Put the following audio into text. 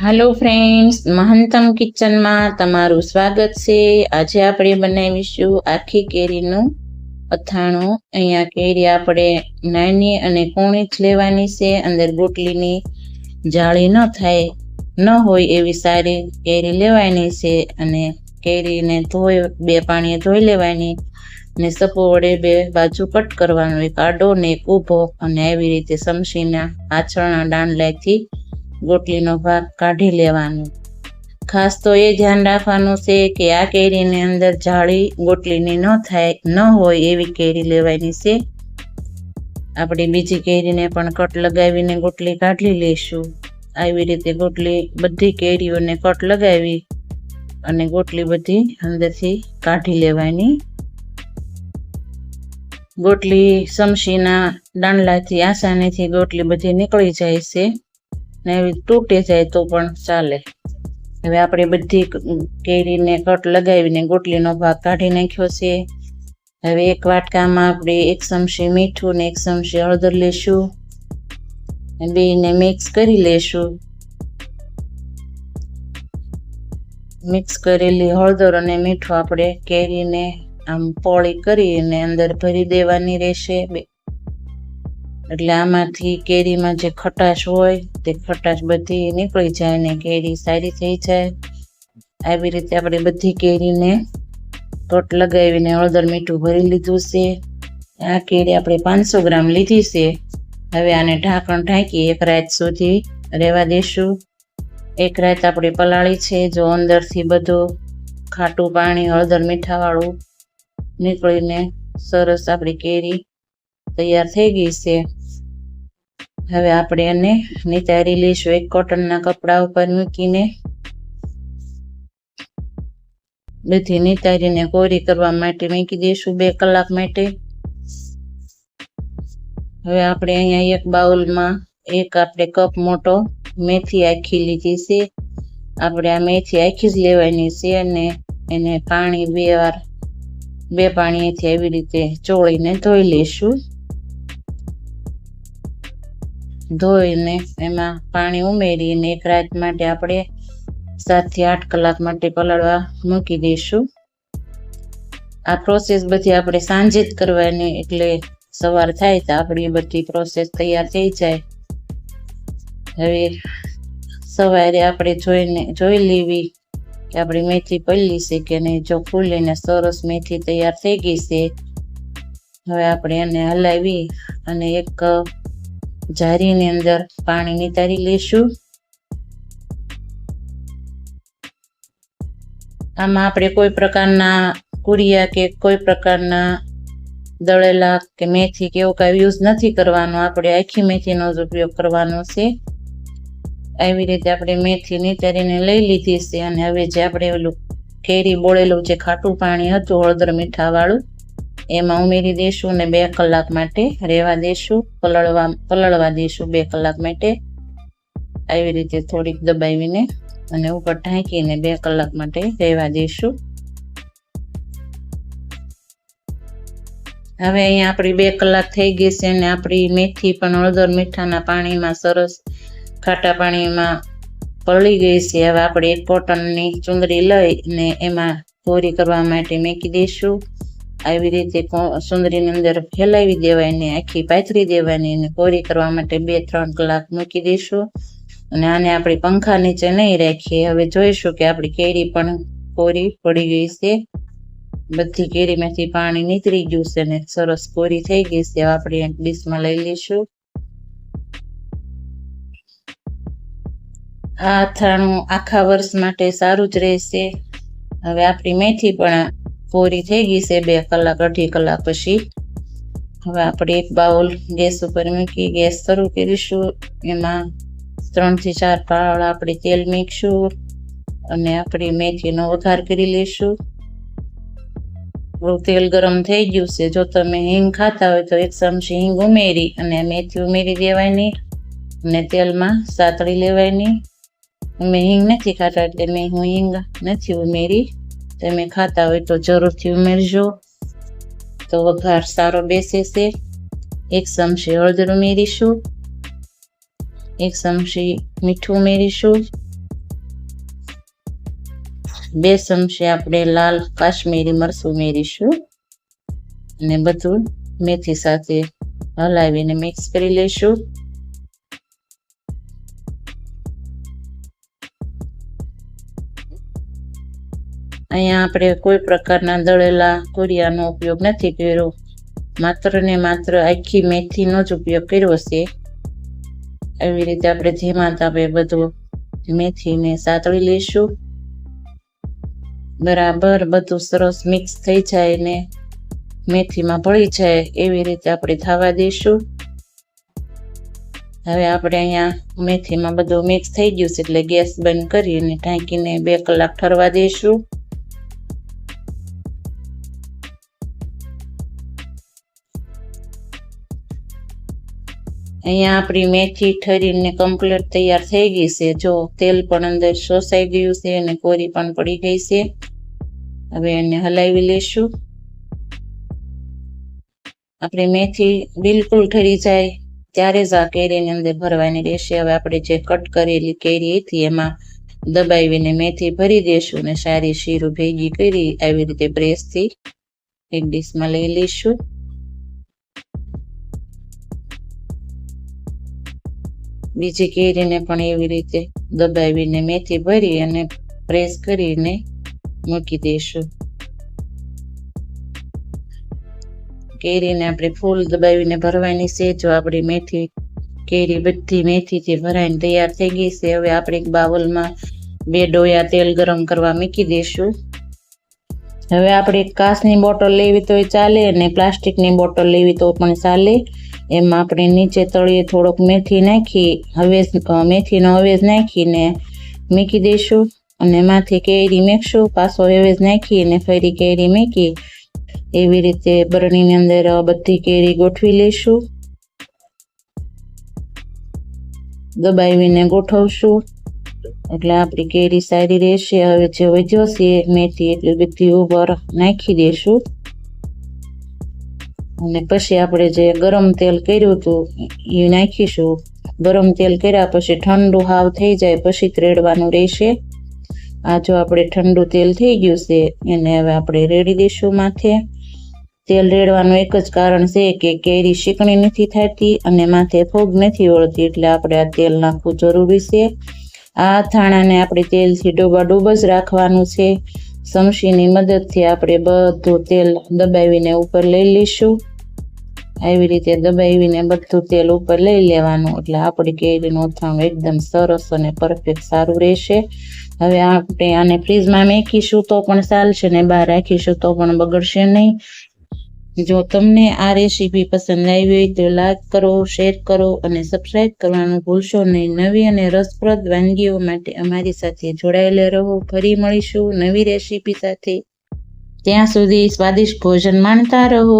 હાલો friends મહંતમ કિચનમાં તમારું સ્વાગત છે. આજે આપણે બનાવીશું આખી કેરીનું અથાણું. અહીંયા કેરી આપણે નાની અને કૂણી જ લેવાની છે. અંદર ગોટલીની જાળી ન થાય, ન હોય એવી સારી કેરી લેવાની છે અને કેરીને ધોઈ, બે પાણીએ ધોઈ લેવાની ને સપો વડે બે બાજુ કટ કરવાનો. એક આડો ને એક ઊભો અને આવી રીતે સમસીના આછળના દાંડલાથી ગોટલીનો ભાગ કાઢી લેવાનો. ખાસ તો એ ધ્યાન રાખવાનું છે કે આ કેરીની અંદર જાળી ગોટલીની ન થાય, ન હોય એવી કેરી લેવાની છે. આપણે બીજી કેરીને પણ કટ લગાવીને ગોટલી કાઢી લઈશું. આવી રીતે ગોટલી બધી કેરીઓને કટ લગાવી અને ગોટલી બધી અંદરથી કાઢી લેવાની. ગોટલી સમશીના દાંડલાથી, આસાનીથી ગોટલી બધી નીકળી જાય છે. ને તૂટી જાય તો પણ ચાલે. હવે આપણે બધી કેરીને કટ લગાવીને ગોટલીનો ભાગ કાઢી નાખ્યો છે. હવે એક વાટકામાં આપણે એક ચમચી મીઠું ને એક ચમચી હળદર લેશું. બેને મિક્સ કરી લેશું. મિક્સ કરેલી હળદર અને મીઠું આપણે કેરીને આમ પોળી કરીને અંદર ભરી દેવાની રહેશે. એટલે આમાંથી કેરીમાં જે ખટાશ હોય, તે ખટાશ બધી નીકળી જાય ને કેરી સારી થઈ જાય. આવી રીતે આપણે બધી કેરીને તોટ લગાવીને હળદર મીઠું ભરી લીધું છે. આ કેરી આપણે પાંચસો ગ્રામ લીધી છે. હવે આને ઢાંકણ ઢાંકી એક રાત સુધી રહેવા દેશું. એક રાત આપણે પલાળી છે, જો અંદરથી બધું ખાટું પાણી, હળદર મીઠાવાળું નીકળીને સરસ આપણી કેરી તૈયાર થઈ ગઈ છે. હવે આપણે એને નિતારી લઈશું એક કોટનના કપડા ઉપર મૂકીને. બધી નિતારીને કોરી કરવા માટે મૂકી દઈશું બે કલાક માટે. હવે આપણે અહીંયા એક બાઉલમાં એક આપણે કપ મોટો મેથી આખી લીધી છે. આપણે આ મેથી આખી જ લેવાની છે અને એને પાણી બે વાર, બે પાણીથી આવી રીતે ચોળીને ધોઈ લઈશું. ધોઈને એમાં પાણી ઉમેરીને એક રાત માટે આપણે સાતથી આઠ કલાક માટે પલાળવા મૂકી દઈશું. આ પ્રોસેસ બધી આપણે સાંજે જ કરવાની, એટલે સવાર થાય તો આપણી બધી પ્રોસેસ તૈયાર થઈ જાય. હવે સવારે આપણે જોઈને, જોઈ લેવી કે આપણી મેથી પલ્લી છે કે નહીં. જો ફૂલીને સરસ મેથી તૈયાર થઈ ગઈ છે, હવે આપણે એને હલાવી અને એક જારીની અંદર પાણી નિતારી લઈશું આમાં આપણે કોઈ પ્રકારના કુરિયા કે કોઈ પ્રકારના દળેલા કે મેથી કે એવું કાંઈ યુઝ નથી કરવાનો. આપણે આખી મેથીનો જ ઉપયોગ કરવાનો છે. આવી રીતે આપણે મેથી નીતારીને લઈ લીધી છે અને હવે જે આપણે ઓલું કેરી બોળેલું જે ખાટું પાણી હતું, હળદર મીઠા વાળું એમાં ઉમેરી દઈશું અને બે કલાક માટે રહેવા દઈશું પલળવા પલળવા દઈશું બે કલાક માટે. આવી રીતે થોડીક દબાવીને અને ઉપર ઢાંકીને બે કલાક માટે રહેવા દઈશું હવે અહીંયા આપણી બે કલાક થઈ ગઈ છે અને આપણી મેથી પણ હળદર મીઠાના પાણીમાં સરસ ખાટા પાણીમાં પલળી ગઈ છે. હવે આપણે એક કોટનની ચુંદડી લઈને એમાં કોરી કરવા માટે મેકી દઈશું આવી રીતે સુંદરીની અંદર ફેલાવી દેવાની આખી પાથરી દેવાની અને કોરી કરવા માટે બે, ત્રણ કલાક મૂકી દઈશું. અને આને આપણે પંખા નીચે નહીં રાખીએ. હવે જોઈશું કે આપણી કેરી પણ કોરી પડી ગઈ છે. બધી કેરીમાંથી પાણી નીતરી ગયું છે ને સરસ કોરી થઈ ગઈ છે. આપણે એક ડીશમાં લઈ લઈશું. આ અથાણું આખા વર્ષ માટે સારું જ રહેશે. હવે આપણી મેથી પણ કોરી થઈ ગઈ છે બે કલાક, અઢી કલાક પછી. હવે આપણે એક બાઉલ ગેસ ઉપર મૂકી, ગેસ શરૂ કરીશું. એમાં ત્રણથી ચાર પાળ આપણે તેલ મીકશું અને આપણી મેથીનો વઘાર કરી લઈશું. તેલ ગરમ થઈ ગયું છે. જો તમે હિંગ ખાતા હોય તો એક ચમચી હિંગ ઉમેરી અને મેથી ઉમેરી દેવાની અને તેલમાં સાતળી લેવાની. મેં હિંગ નથી ખાતા એટલે મેં હું હિંગ નથી ઉમેરી. તમે ખાતા હોય તો જરૂરથી ઉમેરજો. તો વઘાર સારો બેસે છે. એક ચમચી હળદર ઉમેરીશું. એક ચમચી મીઠું ઉમેરીશું. બે ચમચી આપણે લાલ કાશ્મીરી મરસ ઉમેરીશું. અને બધું મેથી સાથે હલાવીને મિક્સ કરી લઈશું. અહીંયા આપણે કોઈ પ્રકારના દળેલા કોરિયાનો ઉપયોગ નથી કર્યો. માત્ર ને માત્ર આખી મેથીનો જ ઉપયોગ કર્યો છે. એવી રીતે આપણે ધીમા તાપે બધું મેથીને સાતળી લઈશું. બરાબર બધું સરસ મિક્સ થઈ જાય ને મેથીમાં ભળી જાય એવી રીતે આપણે થવા દઈશું. હવે આપણે અહીંયા મેથીમાં બધું મિક્સ થઈ ગયું છે એટલે ગેસ બંધ કરીને ઢાંકીને બે કલાક ઠરવા દઈશું. અહીંયા આપણી મેથી ઠરીને કમ્પ્લીટ તૈયાર થઈ ગઈ છે. જો તેલ પણ અંદર શોષાઈ ગયું છે અને કોરી પણ પડી ગઈ છે. હવે એને હલાવી લઈશું. આપણી મેથી બિલકુલ ઠરી જાય. ત્યારે જ આ કેરીની અંદર ભરવાની રહેશે. હવે આપણે જે કટ કરેલી કેરી હતી એમાં દબાવીને મેથી ભરી દેશું અને સારી શીરું ભેગી કરી આવી રીતે પ્રેસથી એક ડીશમાં લઈ લઈશું. બીજી કેરીને પણ એવી રીતે દબાવીને મેથી ભરી અને પ્રેસ કરીને મૂકી દઈશું. કેરીને આપણે ફૂલ દબાવીને ભરવાની છે. જો આપણી મેથી, કેરી બધી મેથીથી ભરાઈને તૈયાર થઈ ગઈ છે, હવે આપણે એક બાઉલમાં બે ડોયા તેલ ગરમ કરવા મૂકી દઈશું. હવે આપણે કાચની બોટલ લેવી તોય ચાલે અને પ્લાસ્ટિકની બોટલ લેવી તો પણ ચાલે. એમાં આપણે નીચે તળીએ થોડોક મેથી નાખી હવેજ મેથીનો હવેજ નાખીને મૂકી દઈશું અને માથે કેરી મેકશું, પાછો હવેજ નાખીને ફરી કેરી મૂકી. એવી રીતે બરણીની અંદર બધી કેરી ગોઠવી લઈશું. દબાવીને ગોઠવશું. એટલે આપણી કેરી સારી રહેશે. હવે જે વધ્યો છે મેથી, એટલે બધી ઉપર નાખી દઈશું. અને પછી આપણે જે ગરમ તેલ કર્યું હતું એ નાખીશું. ગરમ તેલ કર્યા પછી ઠંડુ હાવ થઈ જાય, પછી ત્રેડવાનું રહેશે. આ જો આપણે ઠંડુ તેલ થઈ ગયું છે, એને હવે આપણે રેડી દઈશું માથે. તેલ રેડવાનું એક જ કારણ છે કે કેરી શીકણી નથી થતી અને માથે ફૂગ નથી વળતી એટલે આપણે આ તેલ નાખવું જરૂરી છે. આ થાણાને આપણે તેલથી ડોબા ડોબ જ રાખવાનું છે. સમશીની મદદથી આપણે બધું તેલ દબાવીને ઉપર લઈ લઈશું. આવી રીતે દબાવીને બધું તેલ ઉપર લઈ લેવાનું. એટલે આપણી કેરીનું અથાણું એકદમ સરસ અને પરફેક્ટ સારું રહેશે. હવે આપણે આને ફ્રીજમાં મેકીશું તો પણ ચાલશે, ને બહાર રાખીશું તો પણ બગડશે નહીં. જો તમને આ રેસીપી પસંદ આવી હોય તો લાઈક કરો શેર કરો અને સબસ્ક્રાઈબ કરવાનું ભૂલશો નહીં. નવી અને રસપ્રદ વાનગીઓ માટે અમારી સાથે જોડાયેલા રહો. ફરી મળીશું નવી રેસીપી સાથે. ત્યાં સુધી સ્વાદિષ્ટ ભોજન માણતા રહો.